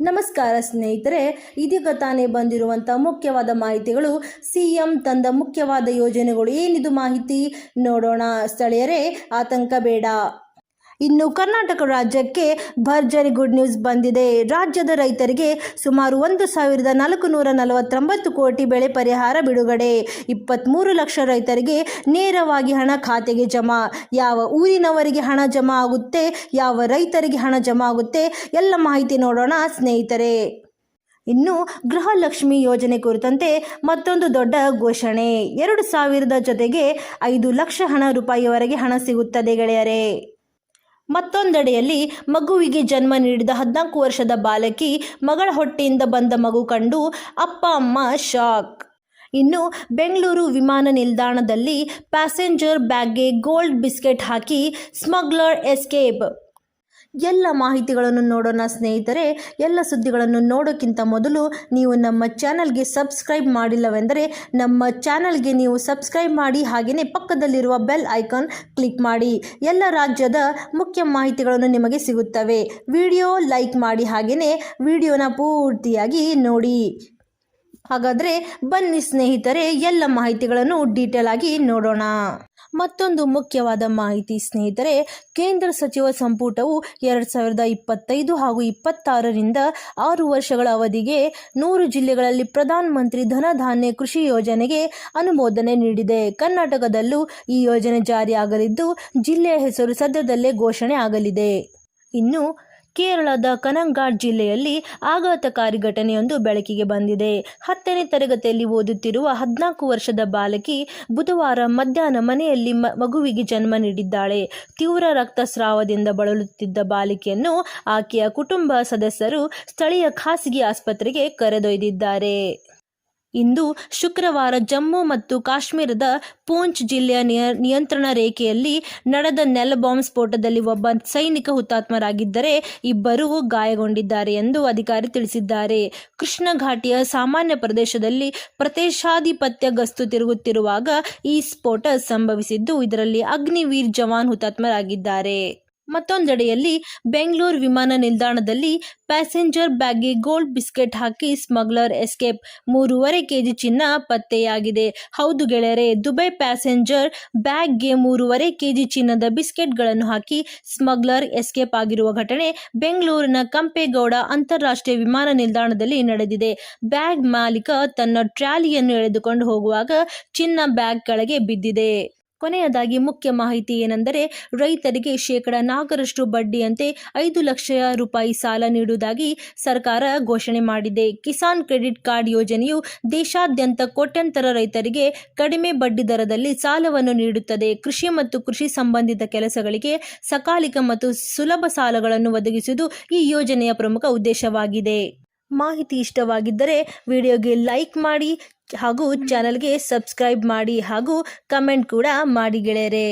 ನಮಸ್ಕಾರ ಸ್ನೇಹಿತರೆ, ಇದೀಗ ತಾನೇ ಬಂದಿರುವಂಥ ಮುಖ್ಯವಾದ ಮಾಹಿತಿಗಳು. ಸಿ ಎಂ ತಂದ ಮುಖ್ಯವಾದ ಯೋಜನೆಗಳು ಏನಿದು ಮಾಹಿತಿ? ನೋಡೋಣ. ಸ್ಥಳೀಯರೇ, ಆತಂಕ ಬೇಡ. ಇನ್ನು ಕರ್ನಾಟಕ ರಾಜ್ಯಕ್ಕೆ ಭರ್ಜರಿ ಗುಡ್ ನ್ಯೂಸ್ ಬಂದಿದೆ. ರಾಜ್ಯದ ರೈತರಿಗೆ ಸುಮಾರು ಒಂದು ಸಾವಿರದ ನಾಲ್ಕು ನೂರ ನಲವತ್ತೊಂಬತ್ತು ಕೋಟಿ ಬೆಳೆ ಪರಿಹಾರ ಬಿಡುಗಡೆ. ಇಪ್ಪತ್ತ್ಮೂರು ಲಕ್ಷ ರೈತರಿಗೆ ನೇರವಾಗಿ ಹಣ ಖಾತೆಗೆ ಜಮಾ. ಯಾವ ಊರಿನವರಿಗೆ ಹಣ ಜಮಾ ಆಗುತ್ತೆ, ಯಾವ ರೈತರಿಗೆ ಹಣ ಜಮಾ ಆಗುತ್ತೆ, ಎಲ್ಲ ಮಾಹಿತಿ ನೋಡೋಣ ಸ್ನೇಹಿತರೆ. ಇನ್ನು ಗೃಹಲಕ್ಷ್ಮಿ ಯೋಜನೆ ಕುರಿತಂತೆ ಮತ್ತೊಂದು ದೊಡ್ಡ ಘೋಷಣೆ. ಎರಡು ಸಾವಿರದ ಜೊತೆಗೆ ಐದು ಲಕ್ಷ ಹಣ ರೂಪಾಯಿವರೆಗೆ ಹಣ ಸಿಗುತ್ತದೆ ಗೆಳೆಯರೇ. ಮತ್ತೊಂದೆಡೆಯಲ್ಲಿ ಮಗುವಿಗೆ ಜನ್ಮ ನೀಡಿದ ಹದಿನಾಲ್ಕು ವರ್ಷದ ಬಾಲಕಿ ಮಗಳ ಹೊಟ್ಟೆಯಿಂದ ಬಂದ ಮಗು ಕಂಡು, ಅಪ್ಪ, ಅಮ್ಮ, ಶಾಕ್. ಇನ್ನು ಬೆಂಗಳೂರು ವಿಮಾನ ನಿಲ್ದಾಣದಲ್ಲಿ ಪ್ಯಾಸೆಂಜರ್ ಬ್ಯಾಗ್ಗೆ ಗೋಲ್ಡ್ ಬಿಸ್ಕೆಟ್ ಹಾಕಿ ಸ್ಮಗ್ಲರ್ ಎಸ್ಕೇಪ್. ಎಲ್ಲ ಮಾಹಿತಿಗಳನ್ನು ನೋಡೋಣ ಸ್ನೇಹಿತರೆ, ಎಲ್ಲ ಸುದ್ದಿಗಳನ್ನು ನೋಡೋಕ್ಕಿಂತ ಮೊದಲು ನೀವು ನಮ್ಮ ಚಾನಲ್ಗೆ ಸಬ್ಸ್ಕ್ರೈಬ್ ಮಾಡಿಲ್ಲವೆಂದರೆ ನಮ್ಮ ಚಾನಲ್ಗೆ ನೀವು ಸಬ್ಸ್ಕ್ರೈಬ್ ಮಾಡಿ ಹಾಗೆಯೇ ಪಕ್ಕದಲ್ಲಿರುವ ಬೆಲ್ ಐಕಾನ್ ಕ್ಲಿಕ್ ಮಾಡಿ. ಎಲ್ಲ ರಾಜ್ಯದ ಮುಖ್ಯ ಮಾಹಿತಿಗಳನ್ನು ನಿಮಗೆ ಸಿಗುತ್ತವೆ. ವಿಡಿಯೋ ಲೈಕ್ ಮಾಡಿ ಹಾಗೆಯೇ ವಿಡಿಯೋನ ಪೂರ್ತಿಯಾಗಿ ನೋಡಿ. ಹಾಗಾದರೆ ಬನ್ನಿ ಸ್ನೇಹಿತರೆ, ಎಲ್ಲ ಮಾಹಿತಿಗಳನ್ನು ಡೀಟೇಲ್ ಆಗಿ ನೋಡೋಣ. ಮತ್ತೊಂದು ಮುಖ್ಯವಾದ ಮಾಹಿತಿ ಸ್ನೇಹಿತರೆ, ಕೇಂದ್ರ ಸಚಿವ ಸಂಪುಟವು ಎರಡು ಸಾವಿರದ ಇಪ್ಪತ್ತೈದು ಹಾಗೂ ಇಪ್ಪತ್ತಾರರಿಂದ ಆರು ವರ್ಷಗಳ ಅವಧಿಗೆ ನೂರು ಜಿಲ್ಲೆಗಳಲ್ಲಿ ಪ್ರಧಾನ ಮಂತ್ರಿ ಧನಧಾನ್ಯ ಕೃಷಿ ಯೋಜನೆಗೆ ಅನುಮೋದನೆ ನೀಡಿದೆ. ಕರ್ನಾಟಕದಲ್ಲೂ ಈ ಯೋಜನೆ ಜಾರಿಯಾಗಲಿದ್ದು, ಜಿಲ್ಲೆಯ ಹೆಸರು ಸದ್ಯದಲ್ಲೇ ಘೋಷಣೆ ಆಗಲಿದೆ. ಇನ್ನು ಕೇರಳದ ಕನಂಗಾಡ್ ಜಿಲ್ಲೆಯಲ್ಲಿ ಆಘಾತಕಾರಿ ಘಟನೆಯೊಂದು ಬೆಳಕಿಗೆ ಬಂದಿದೆ. ಹತ್ತನೇ ತರಗತಿಯಲ್ಲಿ ಓದುತ್ತಿರುವ ಹದಿನಾಲ್ಕು ವರ್ಷದ ಬಾಲಕಿ ಬುಧವಾರ ಮಧ್ಯಾಹ್ನ ಮನೆಯಲ್ಲಿ ಮಗುವಿಗೆ ಜನ್ಮ ನೀಡಿದ್ದಾಳೆ. ತೀವ್ರ ರಕ್ತಸ್ರಾವದಿಂದ ಬಳಲುತ್ತಿದ್ದ ಬಾಲಕಿಯನ್ನು ಆಕೆಯ ಕುಟುಂಬ ಸದಸ್ಯರು ಸ್ಥಳೀಯ ಖಾಸಗಿ ಆಸ್ಪತ್ರೆಗೆ ಕರೆದೊಯ್ದಿದ್ದಾರೆ. ಇಂದು ಶುಕ್ರವಾರ ಜಮ್ಮು ಮತ್ತು ಕಾಶ್ಮೀರದ ಪೂಂಚ್ ಜಿಲ್ಲೆಯ ನಿಯ, ನಿಯಂತ್ರಣ ರೇಖೆಯಲ್ಲಿ ನಡೆದ ನೆಲ ಬಾಂಬ್ ಸ್ಫೋಟದಲ್ಲಿ ಒಬ್ಬ ಸೈನಿಕ ಹುತಾತ್ಮರಾಗಿದ್ದರೆ ಇಬ್ಬರು ಗಾಯಗೊಂಡಿದ್ದಾರೆ ಎಂದು ಅಧಿಕಾರಿ ತಿಳಿಸಿದ್ದಾರೆ. ಕೃಷ್ಣ ಘಾಟಿಯ ಸಾಮಾನ್ಯ ಪ್ರದೇಶದಲ್ಲಿ ಪ್ರದೇಶಾಧಿಪತ್ಯ ಗಸ್ತು ತಿರುಗುತ್ತಿರುವಾಗ ಈ ಸ್ಫೋಟ ಸಂಭವಿಸಿದ್ದು ಇದರಲ್ಲಿ ಅಗ್ನಿವೀರ್ ಜವಾನ್ ಹುತಾತ್ಮರಾಗಿದ್ದಾರೆ. ಮತ್ತೊಂದೆಡೆಯಲ್ಲಿ ಬೆಂಗಳೂರು ವಿಮಾನ ನಿಲ್ದಾಣದಲ್ಲಿ ಪ್ಯಾಸೆಂಜರ್ ಬ್ಯಾಗ್ಗೆ ಗೋಲ್ಡ್ ಬಿಸ್ಕೆಟ್ ಹಾಕಿ ಸ್ಮಗ್ಲರ್ ಎಸ್ಕೇಪ್. ಮೂರುವರೆ ಕೆಜಿ ಚಿನ್ನ ಪತ್ತೆಯಾಗಿದೆ. ಹೌದು ಗೆಳೆಯರೆ, ದುಬೈ ಪ್ಯಾಸೆಂಜರ್ ಬ್ಯಾಗ್ಗೆ ಮೂರುವರೆ ಕೆಜಿ ಚಿನ್ನದ ಬಿಸ್ಕೆಟ್ಗಳನ್ನು ಹಾಕಿ ಸ್ಮಗ್ಲರ್ ಎಸ್ಕೇಪ್ ಆಗಿರುವ ಘಟನೆ ಬೆಂಗಳೂರಿನ ಕಂಪೇಗೌಡ ಅಂತಾರಾಷ್ಟ್ರೀಯ ವಿಮಾನ ನಿಲ್ದಾಣದಲ್ಲಿ ನಡೆದಿದೆ. ಬ್ಯಾಗ್ ಮಾಲೀಕ ತನ್ನ ಟ್ರಾಲಿಯನ್ನು ಎಳೆದುಕೊಂಡು ಹೋಗುವಾಗ ಚಿನ್ನ ಬ್ಯಾಗ್ ಕೆಳಗೆ ಬಿದ್ದಿದೆ. ಕೊನೆಯದಾಗಿ ಮುಖ್ಯ ಮಾಹಿತಿ ಏನೆಂದರೆ ರೈತರಿಗೆ ಶೇಕಡ ನಾಲ್ಕರಷ್ಟು ಬಡ್ಡಿಯಂತೆ ಐದು ಲಕ್ಷ ರೂಪಾಯಿ ಸಾಲ ನೀಡುವುದಾಗಿ ಸರ್ಕಾರ ಘೋಷಣೆ ಮಾಡಿದೆ. ಕಿಸಾನ್ ಕ್ರೆಡಿಟ್ ಕಾರ್ಡ್ ಯೋಜನೆಯು ದೇಶಾದ್ಯಂತ ಕೋಟ್ಯಂತರ ರೈತರಿಗೆ ಕಡಿಮೆ ಬಡ್ಡಿ ದರದಲ್ಲಿ ಸಾಲವನ್ನು ನೀಡುತ್ತದೆ. ಕೃಷಿ ಮತ್ತು ಕೃಷಿ ಸಂಬಂಧಿತ ಕೆಲಸಗಳಿಗೆ ಸಕಾಲಿಕ ಮತ್ತು ಸುಲಭ ಸಾಲಗಳನ್ನು ಒದಗಿಸುವುದು ಈ ಯೋಜನೆಯ ಪ್ರಮುಖ ಉದ್ದೇಶವಾಗಿದೆ. ಮಾಹಿತಿ ಇಷ್ಟವಾಗಿದ್ದರೆ ವಿಡಿಯೋಗೆ ಲೈಕ್ ಮಾಡಿ ಹಾಗೂ ಚಾನಲ್ಗೆ ಸಬ್ಸ್ಕ್ರೈಬ್ ಮಾಡಿ ಹಾಗೂ ಕಮೆಂಟ್ ಕೂಡ ಮಾಡಿ ಗೆಳೆಯರೆ.